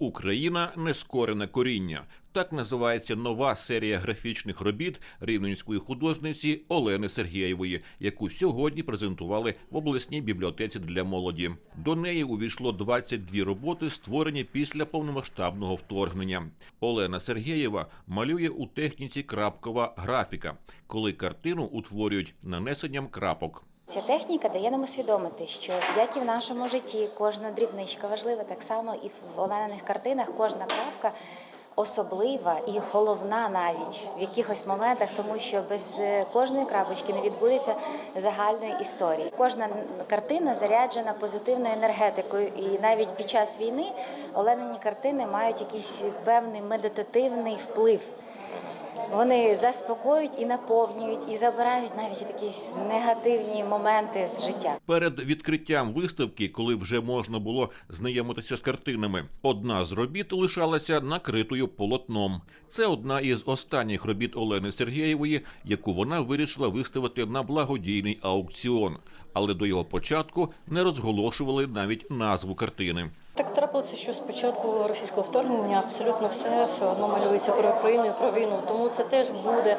Україна нескорене коріння. Так називається нова серія графічних робіт рівненської художниці Олени Сергієвої, яку сьогодні презентували в обласній бібліотеці для молоді. До неї увійшло 22 роботи, створені після повномасштабного вторгнення. Олена Сергієва малює у техніці крапкова графіка, коли картину утворюють нанесенням крапок. Ця техніка дає нам усвідомити, що як і в нашому житті кожна дрібничка важлива, так само і в Олениних картинах кожна крапка особлива і головна навіть в якихось моментах, тому що без е, кожної крапочки не відбудеться загальної історії. Кожна картина заряджена позитивною енергетикою, і навіть під час війни Оленині картини мають якийсь певний медитативний вплив. Вони заспокоюють і наповнюють, і забирають навіть якісь негативні моменти з життя. Перед відкриттям виставки, коли вже можна було знайомитися з картинами, одна з робіт лишалася накритою полотном. Це одна із останніх робіт Олени Сергієвої, яку вона вирішила виставити на благодійний аукціон. Але до його початку не розголошували навіть назву картини. Так трапилося, що спочатку російського вторгнення абсолютно все все одно малюється про Україну і про війну. Тому це теж буде е,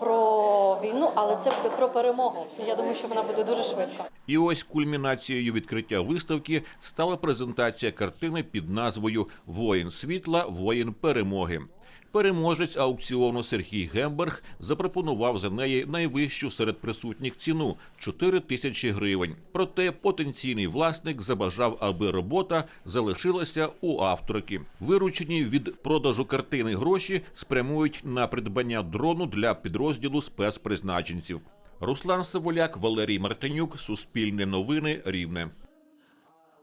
про війну, але це буде про перемогу. Я думаю, що вона буде дуже швидко. І ось кульмінацією відкриття виставки стала презентація картини під назвою Воїн світла, воїн перемоги. Переможець аукціону Сергій Гемберг запропонував за неї найвищу серед присутніх ціну 4 тисячі гривень. Проте потенційний власник забажав, аби робота залишилася у авторки. Виручені від продажу картини гроші спрямують на придбання дрону для підрозділу спецпризначенців. Руслан Саволяк, Валерій Мартинюк, Суспільне новини, Рівне.